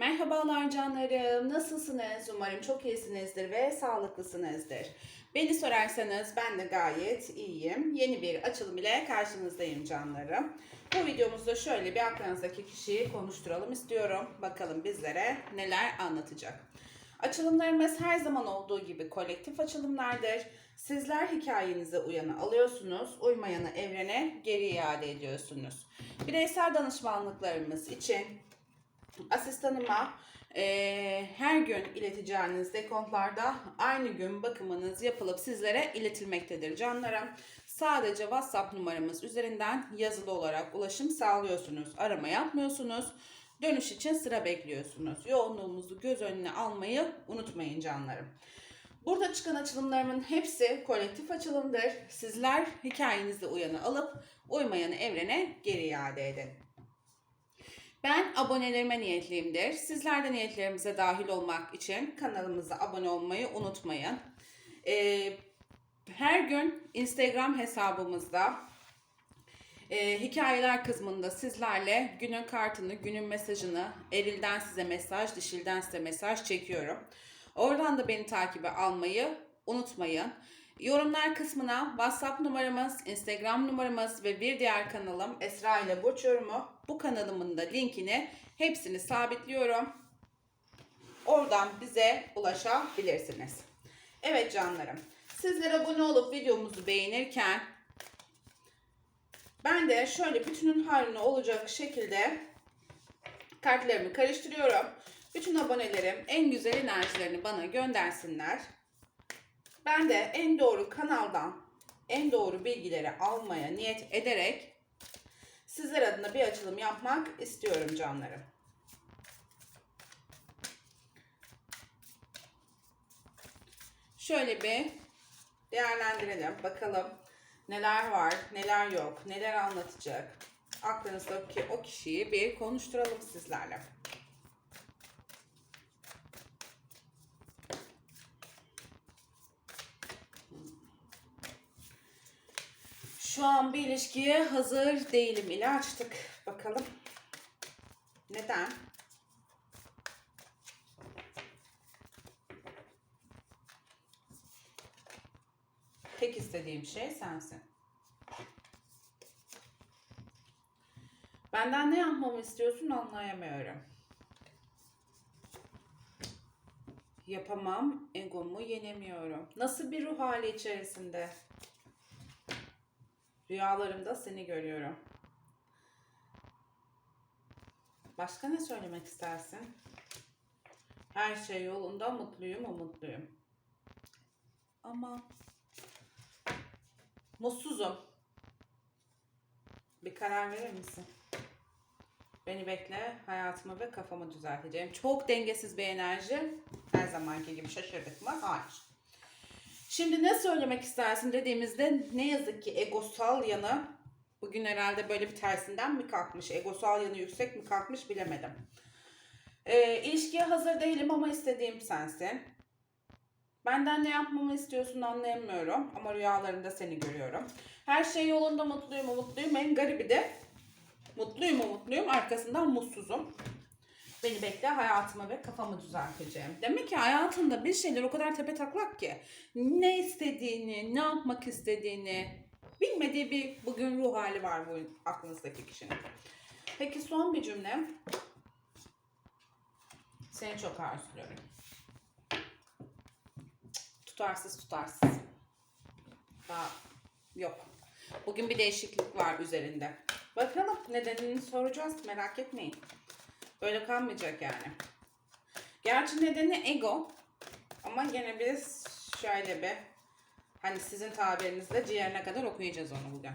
Merhabalar canlarım. Nasılsınız? Umarım çok iyisinizdir ve sağlıklısınızdır. Beni sorarsanız ben de gayet iyiyim. Yeni bir açılım ile karşınızdayım canlarım. Bu videomuzda şöyle bir aklınızdaki kişiyi konuşturalım istiyorum. Bakalım bizlere neler anlatacak. Açılımlarımız her zaman olduğu gibi kolektif açılımlardır. Sizler hikayenize uyanı alıyorsunuz, uymayanı evrene geri iade ediyorsunuz. Bireysel danışmanlıklarımız için asistanıma eee, her gün ileteceğiniz dekontlarda aynı gün bakımınız yapılıp sizlere iletilmektedir canlarım. Sadece WhatsApp numaramız üzerinden yazılı olarak ulaşım sağlıyorsunuz. Arama yapmıyorsunuz. Dönüş için sıra bekliyorsunuz. Yoğunluğumuzu göz önüne almayı unutmayın canlarım. Burada çıkan açılımlarımın hepsi kolektif açılımdır. Sizler hikayenizde uyanı alıp uymayanı evrene geri iade edin. Ben abonelerime niyetliyimdir. Sizler de niyetlerimize dahil olmak için kanalımıza abone olmayı unutmayın. Ee, her gün Instagram hesabımızda e, hikayeler kısmında sizlerle günün kartını, günün mesajını, erilden size mesaj, dişilden size mesaj çekiyorum. Oradan da beni takibe almayı unutmayın. Yorumlar kısmına WhatsApp numaramız, Instagram numaramız ve bir diğer kanalım Esra ile Burç Yorumu. Bu kanalımın da linkini hepsini sabitliyorum. Oradan bize ulaşabilirsiniz. Evet canlarım. Sizler abone olup videomuzu beğenirken ben de şöyle bütünün haline olacak şekilde kartlarımı karıştırıyorum. Bütün abonelerim en güzel enerjilerini bana göndersinler. Ben de en doğru kanaldan en doğru bilgileri almaya niyet ederek sizler adına bir açılım yapmak istiyorum canlarım. Şöyle bir değerlendirelim. Bakalım neler var, neler yok, neler anlatacak. Aklınızdaki o kişiyi bir konuşturalım sizlerle. Şu an bir ilişkiye hazır değilim ile açtık. Bakalım. Neden? Tek istediğim şey sensin. Benden ne yapmamı istiyorsun anlayamıyorum. Yapamam, egomu yenemiyorum. Nasıl bir ruh hali içerisinde? Rüyalarımda seni görüyorum. Başka ne söylemek istersin? Her şey yolunda, mutluyum, umutluyum. Ama mutsuzum. Bir karar verir misin? Beni bekle, hayatımı ve kafamı düzelteceğim. Çok dengesiz bir enerji. Her zamanki gibi şaşırdık mı? Hayır. Şimdi ne söylemek istersin dediğimizde ne yazık ki egosal yanı bugün herhalde böyle bir tersinden mi kalkmış? Egosal yanı yüksek mi kalkmış bilemedim. Ee, ilişkiye hazır değilim ama istediğim sensin. Benden ne yapmamı istiyorsun anlayamıyorum ama rüyalarımda seni görüyorum. Her şey yolunda mutluyum umutluyum. En garibi de mutluyum umutluyum arkasından mutsuzum. Beni bekle hayatımı ve kafamı düzelteceğim. Demek ki hayatında bir şeyler o kadar tepe taklak ki ne istediğini, ne yapmak istediğini bilmediği bir bugün ruh hali var bu aklınızdaki kişinin. Peki son bir cümle. Seni çok arzuluyorum. Tutarsız tutarsız. Daha yok. Bugün bir değişiklik var üzerinde. Bakalım nedenini soracağız merak etmeyin. Böyle kalmayacak yani. Gerçi nedeni ego. Ama gene biz şöyle bir hani sizin tabirinizle ciğerine kadar okuyacağız onu bugün.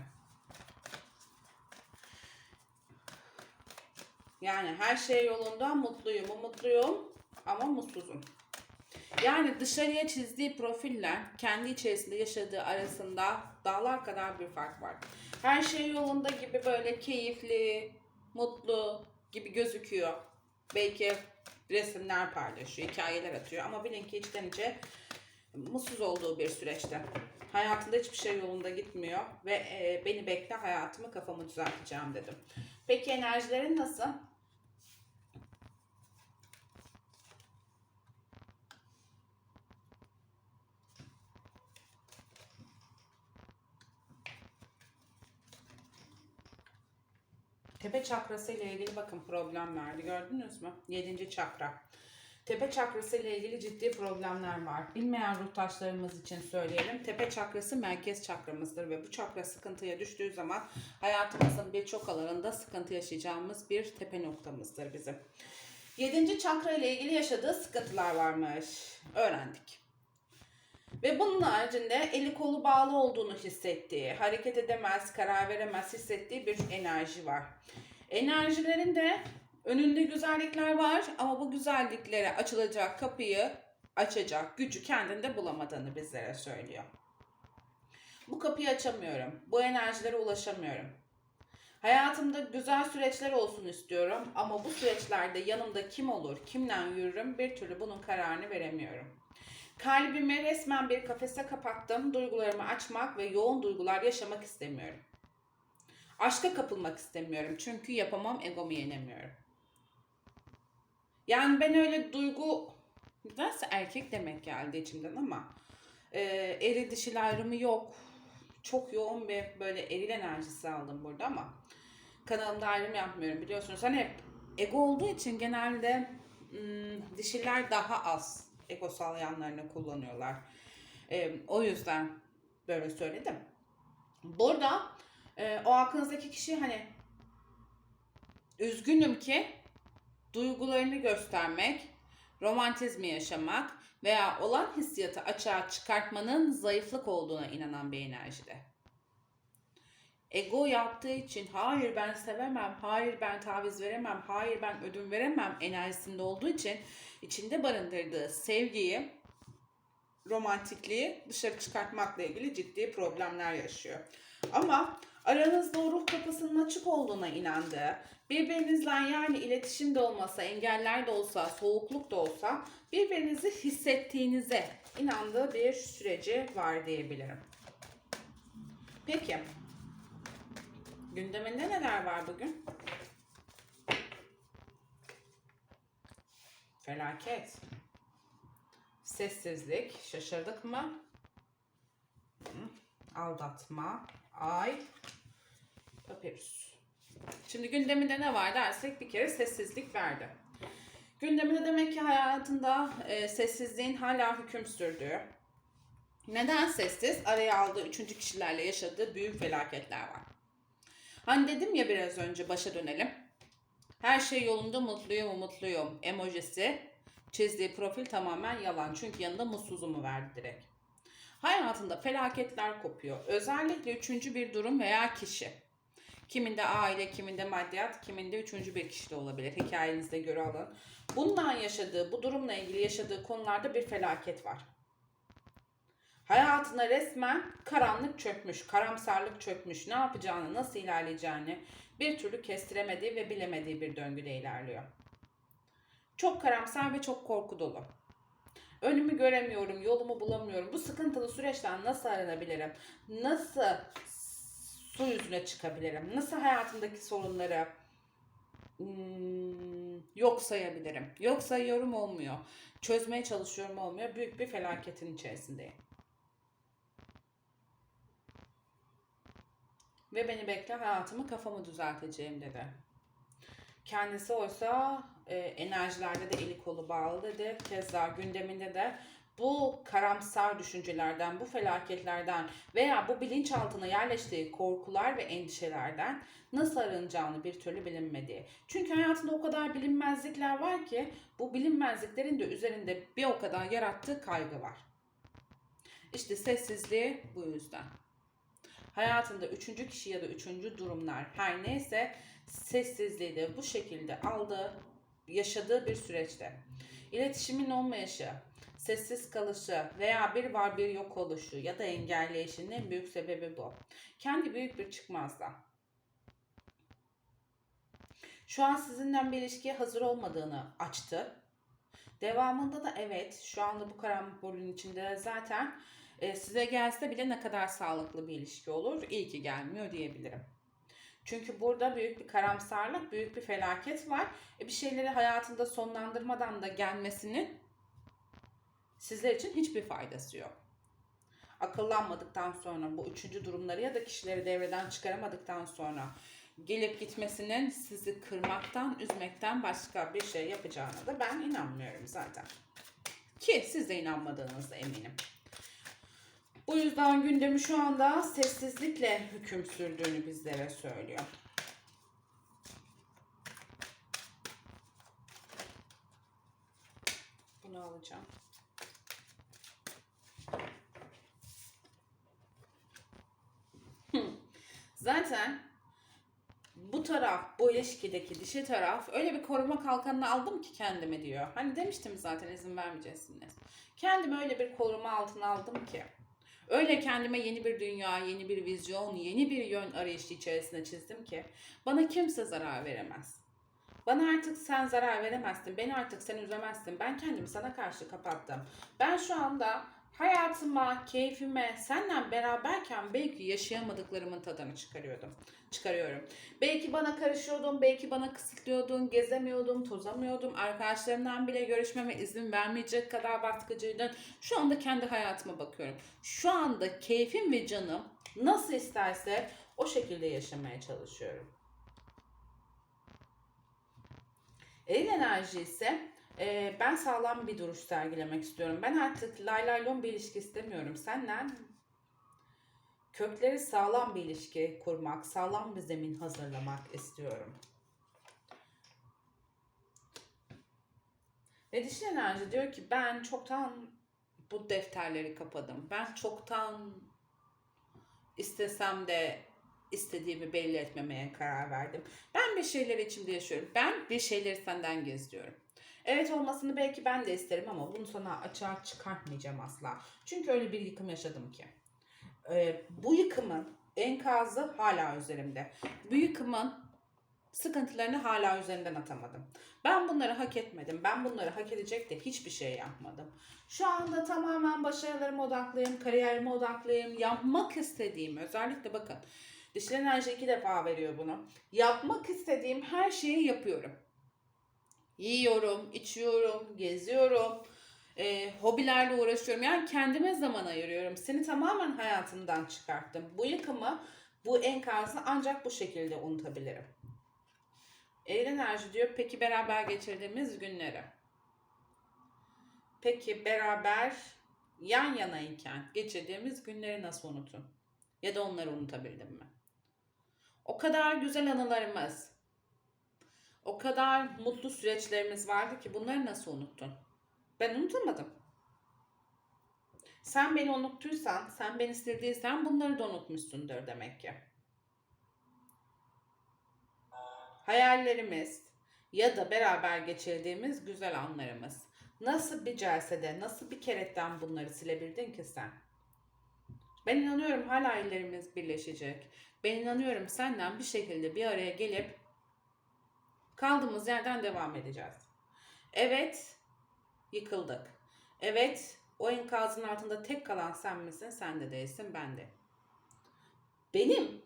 Yani her şey yolunda mutluyum, umutluyum ama mutsuzum. Yani dışarıya çizdiği profiller kendi içerisinde yaşadığı arasında dağlar kadar bir fark var. Her şey yolunda gibi böyle keyifli, mutlu gibi gözüküyor. Belki resimler paylaşıyor, hikayeler atıyor ama bilin ki içten içe mutsuz olduğu bir süreçte. Hayatında hiçbir şey yolunda gitmiyor ve e, beni bekle hayatımı kafamı düzelteceğim dedim. Peki enerjilerin nasıl? Tepe çakrası ile ilgili bakın problem verdi. Gördünüz mü? Yedinci çakra. Tepe çakrası ile ilgili ciddi problemler var. Bilmeyen ruh taşlarımız için söyleyelim. Tepe çakrası merkez çakramızdır ve bu çakra sıkıntıya düştüğü zaman hayatımızın birçok alanında sıkıntı yaşayacağımız bir tepe noktamızdır bizim. Yedinci çakra ile ilgili yaşadığı sıkıntılar varmış. Öğrendik. Ve bunun haricinde eli kolu bağlı olduğunu hissettiği, hareket edemez, karar veremez hissettiği bir enerji var. Enerjilerin de önünde güzellikler var ama bu güzelliklere açılacak kapıyı açacak gücü kendinde bulamadığını bizlere söylüyor. Bu kapıyı açamıyorum. Bu enerjilere ulaşamıyorum. Hayatımda güzel süreçler olsun istiyorum ama bu süreçlerde yanımda kim olur, kimden yürürüm bir türlü bunun kararını veremiyorum. Kalbimi resmen bir kafese kapattım. Duygularımı açmak ve yoğun duygular yaşamak istemiyorum. Aşka kapılmak istemiyorum çünkü yapamam, egomu yenemiyorum. Yani ben öyle duygu... Nasıl erkek demek geldi içimden ama... E, eri dişil ayrımı yok. Çok yoğun bir böyle eril enerjisi aldım burada ama... Kanalımda ayrım yapmıyorum biliyorsunuz. Hani hep ego olduğu için genelde ım, dişiler daha az egosal yanlarını kullanıyorlar. E, o yüzden böyle söyledim. Burada e, o aklınızdaki kişi hani üzgünüm ki duygularını göstermek, romantizmi yaşamak veya olan hissiyatı açığa çıkartmanın zayıflık olduğuna inanan bir enerjide. Ego yaptığı için hayır ben sevemem, hayır ben taviz veremem, hayır ben ödün veremem enerjisinde olduğu için içinde barındırdığı sevgiyi, romantikliği dışarı çıkartmakla ilgili ciddi problemler yaşıyor. Ama aranızda o ruh kapısının açık olduğuna inandığı, birbirinizle yani iletişim de olmasa, engeller de olsa, soğukluk da olsa birbirinizi hissettiğinize inandığı bir süreci var diyebilirim. Peki, gündeminde neler var bugün? Felaket. Sessizlik. Şaşırdık mı? Aldatma. Ay. Papyrus. Şimdi gündeminde ne var dersek bir kere sessizlik verdi. Gündeminde demek ki hayatında e, sessizliğin hala hüküm sürdüğü. Neden sessiz? Araya aldığı üçüncü kişilerle yaşadığı büyük felaketler var. Hani dedim ya biraz önce başa dönelim. Her şey yolunda mutluyum mutluyum emojisi çizdiği profil tamamen yalan. Çünkü yanında mutsuzumu verdi direkt. Hayatında felaketler kopuyor. Özellikle üçüncü bir durum veya kişi. Kiminde aile, kiminde maddiyat, kiminde üçüncü bir kişi de olabilir. Hikayenizde göre alın. Bundan yaşadığı, bu durumla ilgili yaşadığı konularda bir felaket var. Hayatına resmen karanlık çökmüş, karamsarlık çökmüş. Ne yapacağını, nasıl ilerleyeceğini bir türlü kestiremediği ve bilemediği bir döngüde ilerliyor. Çok karamsar ve çok korku dolu. Önümü göremiyorum, yolumu bulamıyorum. Bu sıkıntılı süreçten nasıl aranabilirim? Nasıl su yüzüne çıkabilirim? Nasıl hayatımdaki sorunları hmm, yok sayabilirim? Yok sayıyorum olmuyor. Çözmeye çalışıyorum olmuyor. Büyük bir felaketin içerisindeyim. Ve beni bekle hayatımı kafamı düzelteceğim dedi. Kendisi oysa e, enerjilerde de eli kolu bağlı dedi. Keza gündeminde de bu karamsar düşüncelerden, bu felaketlerden veya bu bilinçaltına yerleştiği korkular ve endişelerden nasıl arınacağını bir türlü bilinmediği. Çünkü hayatında o kadar bilinmezlikler var ki bu bilinmezliklerin de üzerinde bir o kadar yarattığı kaygı var. İşte sessizliği bu yüzden. Hayatında üçüncü kişi ya da üçüncü durumlar her neyse sessizliği de bu şekilde aldı, yaşadığı bir süreçte. İletişimin olmayışı, sessiz kalışı veya bir var bir yok oluşu ya da engelleyişinin en büyük sebebi bu. Kendi büyük bir çıkmazda. Şu an sizinle bir ilişkiye hazır olmadığını açtı. Devamında da evet şu anda bu karambolün içinde zaten e, size gelse bile ne kadar sağlıklı bir ilişki olur iyi ki gelmiyor diyebilirim. Çünkü burada büyük bir karamsarlık, büyük bir felaket var. E bir şeyleri hayatında sonlandırmadan da gelmesinin sizler için hiçbir faydası yok. Akıllanmadıktan sonra bu üçüncü durumları ya da kişileri devreden çıkaramadıktan sonra gelip gitmesinin sizi kırmaktan, üzmekten başka bir şey yapacağına da ben inanmıyorum zaten. Ki siz de inanmadığınızda eminim. Bu yüzden gündemi şu anda sessizlikle hüküm sürdüğünü bizlere söylüyor. Bunu alacağım. Zaten bu taraf, bu ilişkideki dişi taraf öyle bir koruma kalkanını aldım ki kendime diyor. Hani demiştim zaten izin vermeyeceksiniz. Kendimi öyle bir koruma altına aldım ki. Öyle kendime yeni bir dünya, yeni bir vizyon, yeni bir yön arayışı içerisinde çizdim ki bana kimse zarar veremez. Bana artık sen zarar veremezsin, beni artık sen üzemezsin. Ben kendimi sana karşı kapattım. Ben şu anda hayatıma, keyfime, seninle beraberken belki yaşayamadıklarımın tadını çıkarıyordum. Çıkarıyorum. Belki bana karışıyordun, belki bana kısıtlıyordun, gezemiyordum, tozamıyordum. Arkadaşlarımdan bile görüşmeme izin vermeyecek kadar baskıcıydın. Şu anda kendi hayatıma bakıyorum. Şu anda keyfim ve canım nasıl isterse o şekilde yaşamaya çalışıyorum. Eril enerji ise e, ben sağlam bir duruş sergilemek istiyorum. Ben artık lay lay lon bir ilişki istemiyorum. Senden kökleri sağlam bir ilişki kurmak, sağlam bir zemin hazırlamak istiyorum. Ve dişil enerji diyor ki ben çoktan bu defterleri kapadım. Ben çoktan istesem de istediğimi belli etmemeye karar verdim. Ben bir şeyler içimde yaşıyorum. Ben bir şeyleri senden gizliyorum. Evet olmasını belki ben de isterim ama bunu sana açığa çıkartmayacağım asla. Çünkü öyle bir yıkım yaşadım ki. Ee, bu yıkımın enkazı hala üzerimde. Bu yıkımın sıkıntılarını hala üzerinden atamadım. Ben bunları hak etmedim. Ben bunları hak edecek de hiçbir şey yapmadım. Şu anda tamamen başarılarıma odaklıyım, kariyerime odaklıyım. Yapmak istediğim, özellikle bakın Dişil enerji iki defa veriyor bunu. Yapmak istediğim her şeyi yapıyorum. Yiyorum, içiyorum, geziyorum, e, hobilerle uğraşıyorum. Yani kendime zaman ayırıyorum. Seni tamamen hayatımdan çıkarttım. Bu yıkımı, bu enkazı ancak bu şekilde unutabilirim. Eril enerji diyor, peki beraber geçirdiğimiz günleri. Peki beraber yan yanayken geçirdiğimiz günleri nasıl unutun? Ya da onları unutabildim mi? O kadar güzel anılarımız, o kadar mutlu süreçlerimiz vardı ki bunları nasıl unuttun? Ben unutamadım. Sen beni unuttuysan, sen beni sildiysen bunları da unutmuşsundur demek ki. Hayallerimiz ya da beraber geçirdiğimiz güzel anlarımız. Nasıl bir celsede, nasıl bir keretten bunları silebildin ki sen? Ben inanıyorum hala ellerimiz birleşecek. Ben inanıyorum senden bir şekilde bir araya gelip kaldığımız yerden devam edeceğiz. Evet, yıkıldık. Evet, o enkazın altında tek kalan sen misin? Sen de değilsin, ben de. Benim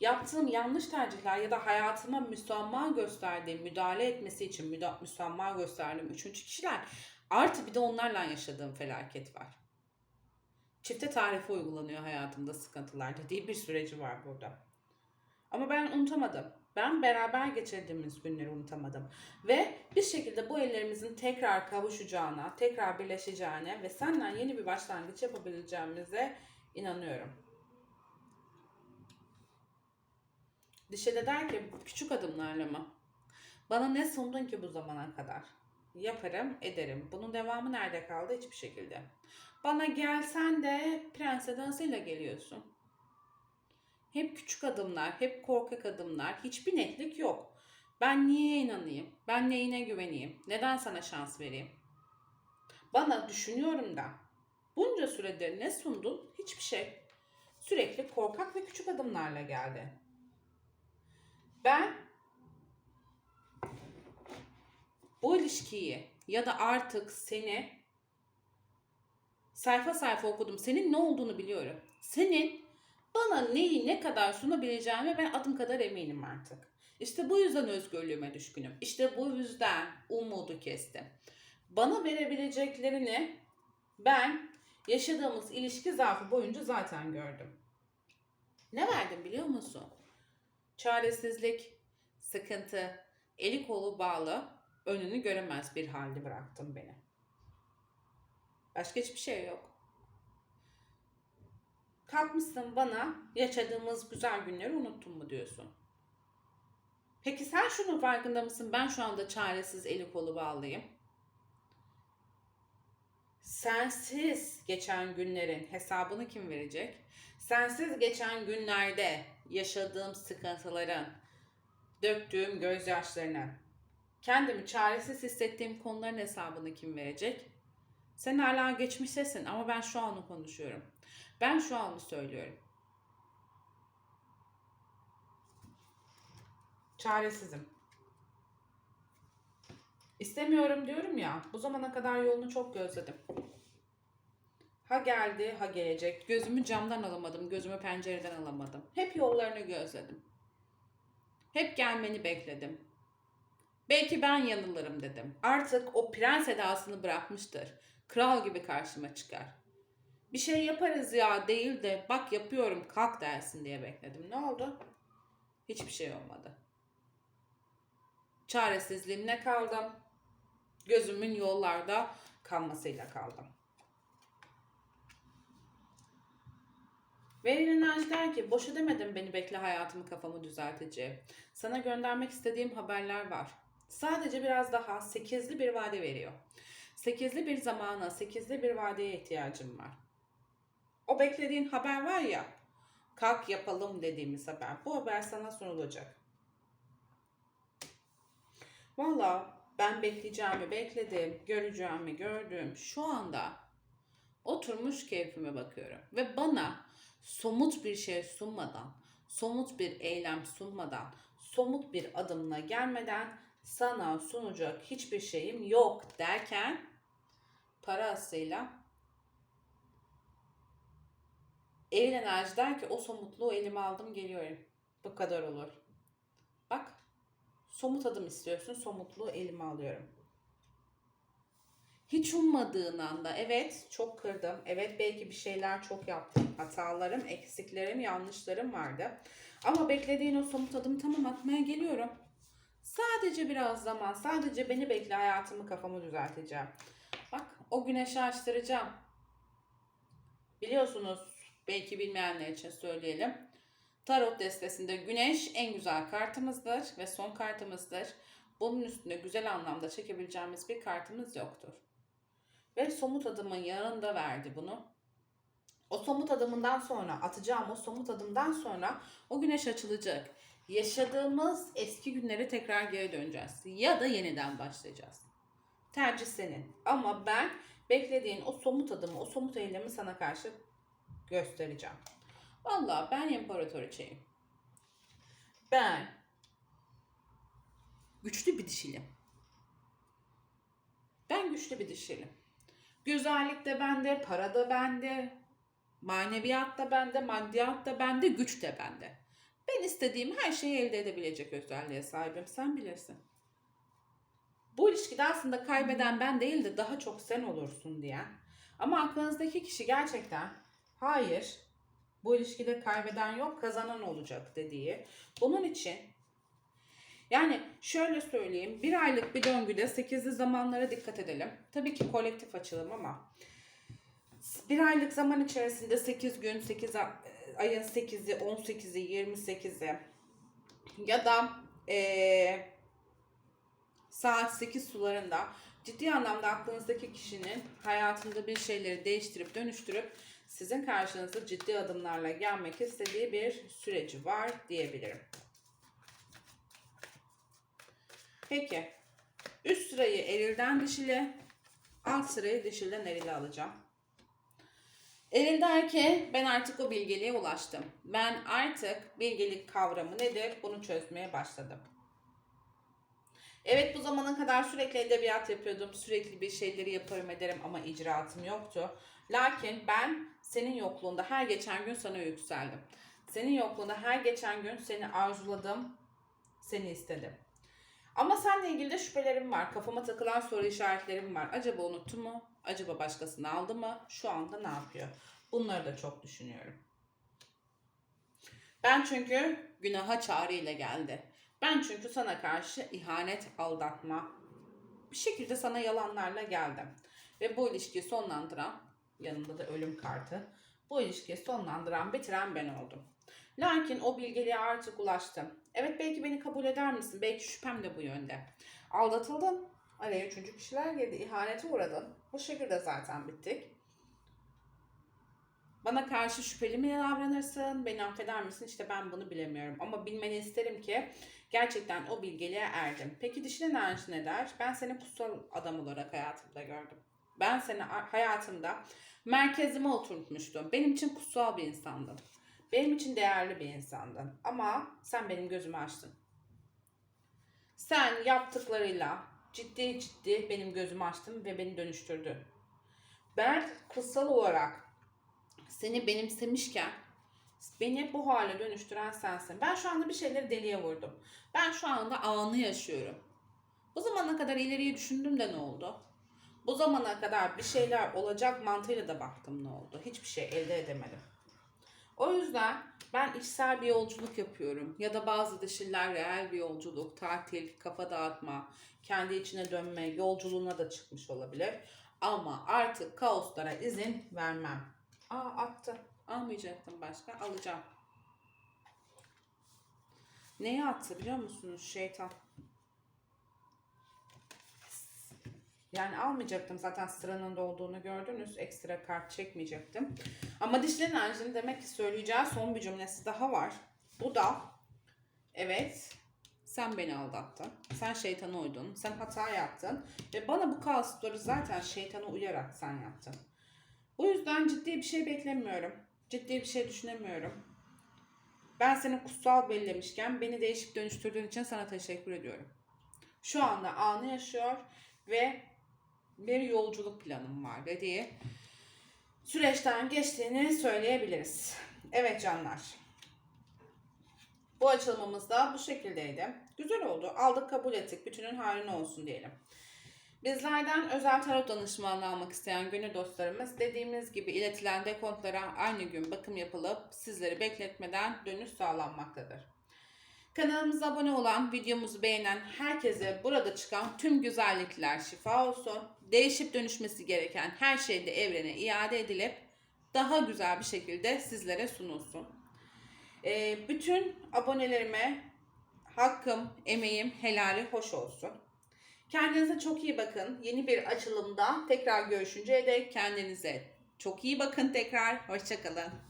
yaptığım yanlış tercihler ya da hayatıma müsamma gösterdiğim, müdahale etmesi için müda- müsamma gösterdiğim üçüncü kişiler artı bir de onlarla yaşadığım felaket var. Çifte tarife uygulanıyor hayatımda sıkıntılar dediği bir süreci var burada. Ama ben unutamadım. Ben beraber geçirdiğimiz günleri unutamadım. Ve bir şekilde bu ellerimizin tekrar kavuşacağına, tekrar birleşeceğine ve senden yeni bir başlangıç yapabileceğimize inanıyorum. Dişe de der ki küçük adımlarla mı? Bana ne sundun ki bu zamana kadar? Yaparım, ederim. Bunun devamı nerede kaldı? Hiçbir şekilde. Bana gelsen de prens edasıyla geliyorsun. Hep küçük adımlar, hep korkak adımlar, hiçbir netlik yok. Ben niye inanayım? Ben neyine güveneyim? Neden sana şans vereyim? Bana düşünüyorum da bunca süredir ne sundun? Hiçbir şey. Sürekli korkak ve küçük adımlarla geldi. Ben bu ilişkiyi ya da artık seni sayfa sayfa okudum. Senin ne olduğunu biliyorum. Senin bana neyi ne kadar sunabileceğime ben adım kadar eminim artık. İşte bu yüzden özgürlüğüme düşkünüm. İşte bu yüzden umudu kestim. Bana verebileceklerini ben yaşadığımız ilişki zarfı boyunca zaten gördüm. Ne verdim biliyor musun? çaresizlik, sıkıntı, eli kolu bağlı, önünü göremez bir halde bıraktın beni. Başka hiçbir şey yok. Kalkmışsın bana yaşadığımız güzel günleri unuttun mu diyorsun. Peki sen şunun farkında mısın? Ben şu anda çaresiz eli kolu bağlıyım. Sensiz geçen günlerin hesabını kim verecek? Sensiz geçen günlerde yaşadığım sıkıntıların, döktüğüm gözyaşlarının, kendimi çaresiz hissettiğim konuların hesabını kim verecek? Sen hala geçmiştesin ama ben şu anı konuşuyorum. Ben şu anı söylüyorum. Çaresizim. İstemiyorum diyorum ya. Bu zamana kadar yolunu çok gözledim. Ha geldi, ha gelecek. Gözümü camdan alamadım, gözümü pencereden alamadım. Hep yollarını gözledim. Hep gelmeni bekledim. Belki ben yanılırım dedim. Artık o prens edasını bırakmıştır. Kral gibi karşıma çıkar. Bir şey yaparız ya değil de bak yapıyorum kalk dersin diye bekledim. Ne oldu? Hiçbir şey olmadı. Çaresizliğimle kaldım. Gözümün yollarda kalmasıyla kaldım. Verilen enerji der ki boşu demedim beni bekle hayatımı kafamı düzelteceğim. Sana göndermek istediğim haberler var. Sadece biraz daha sekizli bir vade veriyor. Sekizli bir zamana, sekizli bir vadeye ihtiyacım var. O beklediğin haber var ya, kalk yapalım dediğimiz haber. Bu haber sana sunulacak. Valla ben bekleyeceğimi bekledim, göreceğimi gördüm. Şu anda oturmuş keyfime bakıyorum. Ve bana somut bir şey sunmadan, somut bir eylem sunmadan, somut bir adımla gelmeden sana sunacak hiçbir şeyim yok derken parasıyla Evin enerji der ki o somutluğu elime aldım geliyorum. Bu kadar olur. Bak somut adım istiyorsun somutluğu elime alıyorum. Hiç ummadığın anda evet çok kırdım. Evet belki bir şeyler çok yaptım. Hatalarım, eksiklerim, yanlışlarım vardı. Ama beklediğin o somut adımı tamam atmaya geliyorum. Sadece biraz zaman, sadece beni bekle hayatımı kafamı düzelteceğim. Bak o güneşi açtıracağım. Biliyorsunuz belki bilmeyenler için söyleyelim. Tarot destesinde güneş en güzel kartımızdır ve son kartımızdır. Bunun üstünde güzel anlamda çekebileceğimiz bir kartımız yoktur. Ve somut adımın yanında verdi bunu. O somut adımından sonra, atacağım o somut adımdan sonra o güneş açılacak. Yaşadığımız eski günlere tekrar geri döneceğiz. Ya da yeniden başlayacağız. Tercih senin. Ama ben beklediğin o somut adımı, o somut eylemi sana karşı göstereceğim. Vallahi ben imparatoriçeyim. Ben güçlü bir dişilim. Ben güçlü bir dişilim. Güzellik de bende, para da bende, maneviyat da bende, maddiyat da bende, güç de bende. Ben istediğim her şeyi elde edebilecek özelliğe sahibim. Sen bilirsin. Bu ilişkide aslında kaybeden ben değil de daha çok sen olursun diye. Ama aklınızdaki kişi gerçekten hayır bu ilişkide kaybeden yok kazanan olacak dediği. Bunun için yani şöyle söyleyeyim bir aylık bir döngüde 8'li zamanlara dikkat edelim. Tabii ki kolektif açılım ama bir aylık zaman içerisinde 8 gün 8 ayın 8'i 18'i 28'i ya da eee saat 8 sularında ciddi anlamda aklınızdaki kişinin hayatında bir şeyleri değiştirip dönüştürüp sizin karşınıza ciddi adımlarla gelmek istediği bir süreci var diyebilirim. Peki. Üst sırayı erilden dişili, alt sırayı dişilden erili alacağım. Eril der ki ben artık o bilgeliğe ulaştım. Ben artık bilgelik kavramı nedir bunu çözmeye başladım. Evet bu zamana kadar sürekli edebiyat yapıyordum. Sürekli bir şeyleri yaparım ederim ama icraatım yoktu. Lakin ben senin yokluğunda her geçen gün sana yükseldim. Senin yokluğunda her geçen gün seni arzuladım. Seni istedim. Ama seninle ilgili de şüphelerim var. Kafama takılan soru işaretlerim var. Acaba unuttu mu? Acaba başkasını aldı mı? Şu anda ne yapıyor? Bunları da çok düşünüyorum. Ben çünkü günaha çağrıyla geldi. Ben çünkü sana karşı ihanet, aldatma, bir şekilde sana yalanlarla geldim. Ve bu ilişkiyi sonlandıran, yanında da ölüm kartı, bu ilişkiyi sonlandıran, bitiren ben oldum. Lakin o bilgeliğe artık ulaştım. Evet belki beni kabul eder misin? Belki şüphem de bu yönde. Aldatıldın. Araya üçüncü kişiler girdi. ihanete uğradın. Bu şekilde zaten bittik. Bana karşı şüpheli mi davranırsın? Beni affeder misin? İşte ben bunu bilemiyorum. Ama bilmeni isterim ki gerçekten o bilgeliğe erdim. Peki dişil enerji ne der? Ben seni kutsal adam olarak hayatımda gördüm. Ben seni hayatımda merkezime oturtmuştum. Benim için kutsal bir insandın. Benim için değerli bir insandın. Ama sen benim gözümü açtın. Sen yaptıklarıyla ciddi ciddi benim gözümü açtın ve beni dönüştürdün. Ben kutsal olarak seni benimsemişken beni bu hale dönüştüren sensin. Ben şu anda bir şeyleri deliye vurdum. Ben şu anda anı yaşıyorum. Bu zamana kadar ileriyi düşündüm de ne oldu? Bu zamana kadar bir şeyler olacak mantığıyla da baktım ne oldu? Hiçbir şey elde edemedim. O yüzden ben içsel bir yolculuk yapıyorum. Ya da bazı dişiller reel bir yolculuk, tatil, kafa dağıtma, kendi içine dönme yolculuğuna da çıkmış olabilir. Ama artık kaoslara izin vermem. Aa attı. Almayacaktım başka. Alacağım. Neyi attı biliyor musunuz şeytan? Yani almayacaktım zaten sıranın da olduğunu gördünüz. Ekstra kart çekmeyecektim. Ama dişli enerjinin demek ki söyleyeceği son bir cümlesi daha var. Bu da evet sen beni aldattın. Sen şeytana uydun. Sen hata yaptın. Ve bana bu kaosları zaten şeytana uyarak sen yaptın. Bu yüzden ciddi bir şey beklemiyorum. Ciddi bir şey düşünemiyorum. Ben seni kutsal bellemişken beni değişik dönüştürdüğün için sana teşekkür ediyorum. Şu anda anı yaşıyor ve bir yolculuk planım var dediği süreçten geçtiğini söyleyebiliriz. Evet canlar. Bu açılımımız da bu şekildeydi. Güzel oldu. Aldık kabul ettik. Bütünün hayrına olsun diyelim. Bizlerden özel tarot danışmanlığı almak isteyen gönül dostlarımız dediğimiz gibi iletilen dekontlara aynı gün bakım yapılıp sizleri bekletmeden dönüş sağlanmaktadır. Kanalımıza abone olan, videomuzu beğenen herkese burada çıkan tüm güzellikler şifa olsun. Değişip dönüşmesi gereken her şey de evrene iade edilip daha güzel bir şekilde sizlere sunulsun. Ee, bütün abonelerime hakkım, emeğim, helali hoş olsun. Kendinize çok iyi bakın. Yeni bir açılımda tekrar görüşünceye dek kendinize çok iyi bakın tekrar. Hoşçakalın.